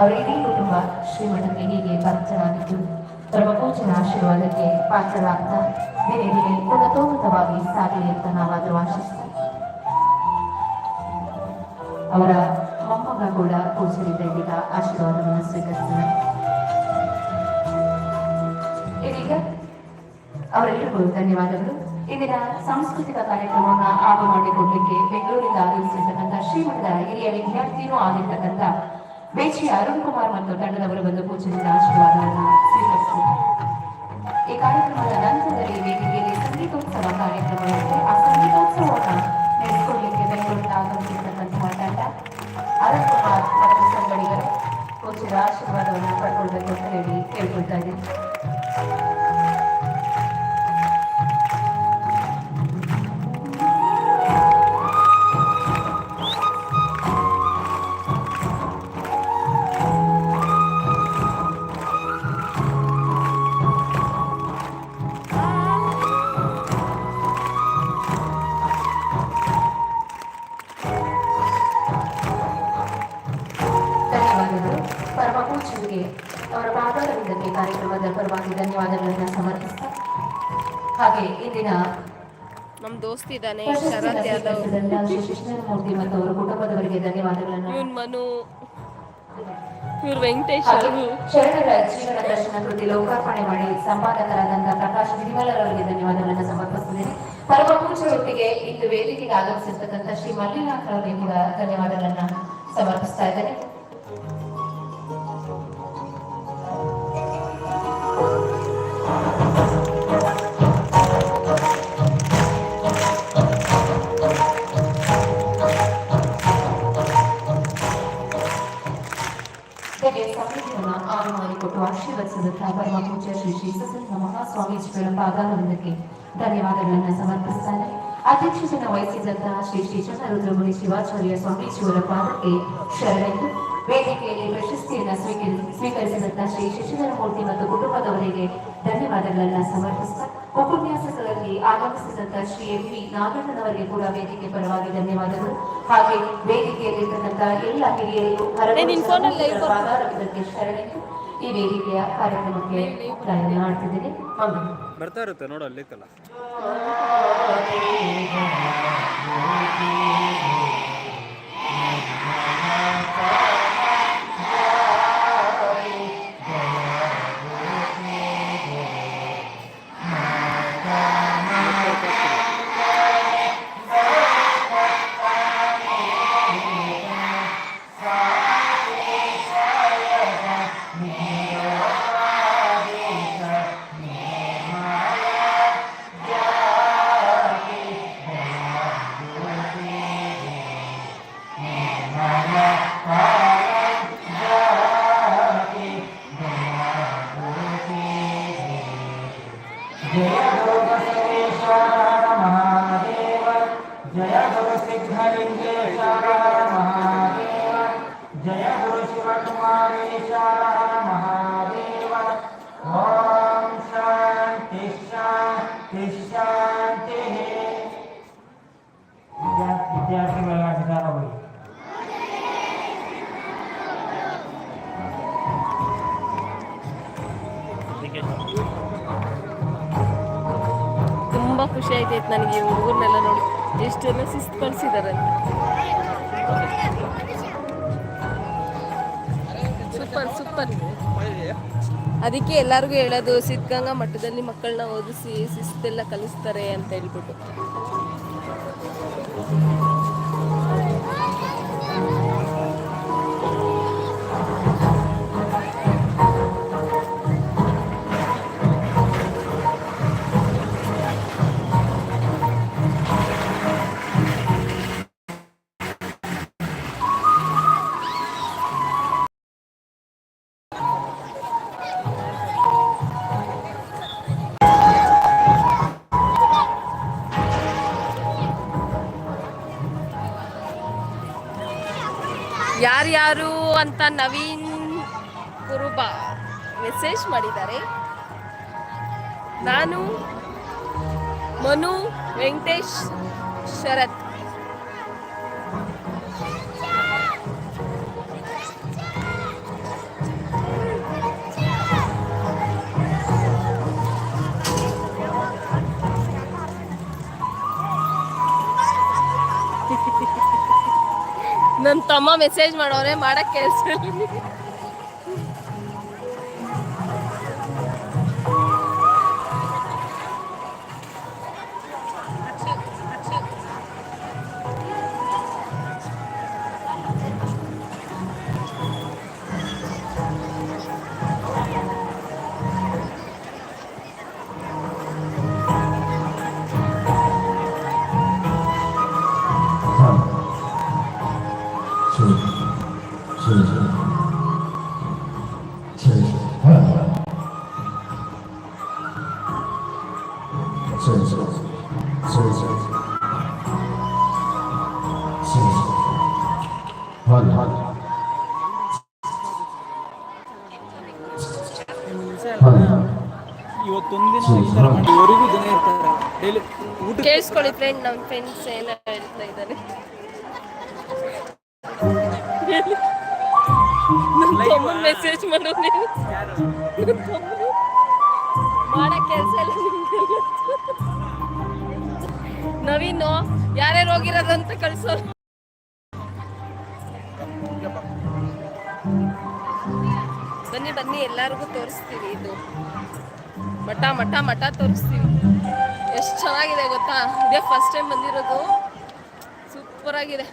ಅವರ ಇಡೀ ಕುಟುಂಬ ಶ್ರೀಮಠಕ್ಕೆ ಹೀಗೆ ಪರಿಚಯವಾಗಿದ್ದು ಪರಮಪೂಜನ ಆಶೀರ್ವಾದಕ್ಕೆ ಪಾತ್ರರಾಗ್ತಾ ದಿನೇ ದಿನೇ ಉನ್ನತೋನ್ನತವಾಗಿ ಸಾಗಲಿ ಅಂತ ನಾವಾದರೂ ಆಶಿಸ್ತೀವಿ. ಅವರ ಮೊಮ್ಮಗ ಕೂಡ ಪೂಜೆಯಿಂದ ಇದೀಗ ಆಶೀರ್ವಾದವನ್ನು ಇದೀಗ ಅವರೆಲ್ಲರಿಗೂ ಧನ್ಯವಾದಗಳು. ಇಂದಿನ ಸಾಂಸ್ಕೃತಿಕ ಕಾರ್ಯಕ್ರಮವನ್ನು ಆಗ ಮಾಡಿಕೊಡ್ಲಿಕ್ಕೆ ಬೆಂಗಳೂರಿಂದ ಆಗಮಿಸಿರ್ತಕ್ಕಂಥ ಶ್ರೀಮಠದ ಹಿರಿಯ ವಿದ್ಯಾರ್ಥಿನೂ ಆಗಿರ್ತಕ್ಕಂಥ ಬೇಚಿ ಅರುಣ್ ಕುಮಾರ್ ಮತ್ತು ತಂಡದವರು ಬಂದು ಪೂಜೆಯಿಂದ ಆಶೀರ್ವಾದವನ್ನು ಸ್ವೀಕರಿಸಿದರು ಈ ಕಾರ್ಯಕ್ರಮದ ನಂತರದಲ್ಲಿ ವೇದಿಕೆಯಲ್ಲಿ ಸಂಗೀತೋತ್ಸವ ಕಾರ್ಯಕ್ರಮ ಇರುತ್ತೆ ಆ ಸಂಗೀತೋತ್ಸವವನ್ನು ನಡೆಸಿಕೊಡ್ಲಿಕ್ಕೆ ಬೆಂಗಳೂರಿಂದ ಆಗಮಿಸಿರ್ತಕ್ಕಂತಹ ತಂಡ ಅರುಣ್ ಕುಮಾರ್ ಮತ್ತು ಸಂಗಡಿಗರು ಪೂಜ್ಯರ ಆಶೀರ್ವಾದವನ್ನು ಪಡ್ಕೊಳ್ಬೇಕು ಅಂತ ಹೇಳಿ ಕೇಳ್ಕೊಳ್ತಾ ಇದ್ದೀನಿ ಪಾದಾರವಿಂದಕ್ಕೆ ಕಾರ್ಯಕ್ರಮದ ಪರವಾಗಿ ಧನ್ಯವಾದಗಳನ್ನು ಸಮರ್ಪಿಸ್ತಾ ಹಾಗೆ ಇಂದಿನ ನಮ್ಮ ದೋಸ್ತ್ ಇದ್ದಾನೆ ಶರತ್ ಯಾದವ್. ಕೃಷ್ಣಮೂರ್ತಿ ಮತ್ತು ಅವರ ಕುಟುಂಬದವರಿಗೆ ಧನ್ಯವಾದಗಳನ್ನು. ಇವನ್ ಮನು ಇವ್ರು ವೆಂಕಟೇಶ್ ಶರಣರ ಜೀವನ ದರ್ಶನ ಕೃತಿ ಲೋಕಾರ್ಪಣೆ ಮಾಡಿ ಸಂಪಾದಕರಾದಂತಹ ಪ್ರಕಾಶ್ ಹಿರಿಮಲರವರಿಗೆ ಅವರಿಗೆ ಧನ್ಯವಾದಗಳನ್ನು ಸಮರ್ಪಿಸುತ್ತೇನೆ. ಪರಮ ಪೂಜ್ಯರೊಟ್ಟಿಗೆ ಇಂದು ವೇದಿಕೆಗೆ ಆಗಮಿಸಿರ್ತಕ್ಕಂಥ ಶ್ರೀ ಮಲ್ಲಿನಾಥ್ ಅವರಿಗೆ ಕೂಡ ಧನ್ಯವಾದಗಳನ್ನು ಸಮರ್ಪಿಸ್ತಾ ಇದ್ದೇನೆ. ಸಸಂತ ಮಹಾಸ್ವಾಮೀಜಿಗಳ ಪಾದಾರವಿಂದಕ್ಕೆ ಧನ್ಯವಾದಗಳನ್ನು ಸಮರ್ಪಿಸ್ತಾರೆ ಅಧ್ಯಕ್ಷತೆಯನ್ನು ವಹಿಸಿದಂತಹ ಶ್ರೀ ಶ್ರೀ ಚಂದ್ರರುದ್ರಮುನಿ ಶಿವಾಚಾರ್ಯ ಸ್ವಾಮೀಜಿಯವರ ಪಾದಕ್ಕೆ ಶರಣೆಂದು ವೇದಿಕೆಯಲ್ಲಿ ಪ್ರಶಸ್ತಿಯನ್ನು ಸ್ವೀಕರಿ ಸ್ವೀಕರಿಸಿದಂತಹ ಶ್ರೀ ಶಿಶುಧರಮೂರ್ತಿ ಮತ್ತು ಕುಟುಂಬದವರಿಗೆ ಧನ್ಯವಾದಗಳನ್ನು ಸಮರ್ಪಿಸ್ತಾ ಉಪನ್ಯಾಸಗಳಲ್ಲಿ ಆಗಮಿಸಿದಂತಹ ಶ್ರೀ ಎಂ ವಿ ನಾಗಣ್ಣನವರಿಗೆ ಕೂಡ ವೇದಿಕೆ ಪರವಾಗಿ ಧನ್ಯವಾದಗಳು. ಹಾಗೆ ವೇದಿಕೆಯಲ್ಲಿರ್ತಕ್ಕಂತಹ ಎಲ್ಲ ಹಿರಿಯರಿಗೂ ಶರಣೆಂದು ಈ ವೇದಿಕೆಯ ಕಾರ್ಯಕ್ರಮಕ್ಕೆ ಚಾಲನೆ ಮಾಡ್ತಿದ್ದೀನಿ. ಬರ್ತಾ ಇರುತ್ತೆ ನೋಡು ಅಲ್ಲಿತ್ತಲ್ಲ. जय गुरु शिवकुमारेश्वर महादेव ओम शांति शांति शांति ವಿದ್ಯಾರ್ಥಿಗಳ ಅಧಿಕಾರಗಳು ತುಂಬಾ ಖುಷಿ ಆಯ್ತೈತೆ ನನಗೆ ಈ ಹುಡುಗರ್ನೆಲ್ಲ ನೋಡಿ ಎಷ್ಟೆಲ್ಲ ಶಿಸ್ತು ಕಳಿಸಿದಾರೆ ಸೂಪರ್ ಅದಕ್ಕೆ ಎಲ್ಲರಿಗೂ ಹೇಳೋದು ಸಿದ್ಧಗಂಗಾ ಮಠದಲ್ಲಿ ಮಕ್ಕಳನ್ನ ಓದಿಸಿ ಶಿಸ್ತೆಲ್ಲ ಕಲಿಸ್ತಾರೆ ಅಂತ ಹೇಳ್ಬಿಟ್ಟು. ಯಾರ್ಯಾರು ಅಂತ ನವೀನ್ ಕುರುಬ ಮೆಸೇಜ್ ಮಾಡಿದ್ದಾರೆ. ನಾನು ಮನು ವೆಂಕಟೇಶ್ ಶರತ್. ನನ್ನ ತಮ್ಮ ಮೆಸೇಜ್ ಮಾಡೋರೆ ಮಾಡಕ್ಕೆ ಕೆಲಸ ಇವತ್ತೊಂದು ಮಾಡಿ ಇವರಿಗೂ ಜನ ಇರ್ತಾರೆ ಡೈಲಿ ಊಟ ಕೇಳಿಸ್ಕೊಳ್ಳಿ ಫ್ರೆಂಡ್ ನಮ್ಮ ಫ್ರೆಂಡ್ಸ್ ಏನೋ ಹೇಳ್ತಾ ಇದ್ದಾರೆ ಮೆಸೇಜ್ ಮಾಡೋದು ನೀವು ಕೆಲಸ ಎಲ್ಲ ನಿಮ್ಗೆಲ್ಲ. ನವೀನು, ಯಾರ್ಯಾರು ಹೋಗಿರೋದಂತ ಕಳ್ಸೋ. ಬನ್ನಿ ಬನ್ನಿ, ಎಲ್ಲರಿಗೂ ತೋರಿಸ್ತೀವಿ ಇದು. ಮಠ ಮಠ ಮಠ ತೋರಿಸ್ತೀವಿ. ಎಷ್ಟು ಚೆನ್ನಾಗಿದೆ ಗೊತ್ತಾ? ಇದೇ ಫಸ್ಟ್ ಟೈಮ್ ಬಂದಿರೋದು. ಸೂಪರ್ ಆಗಿದೆ.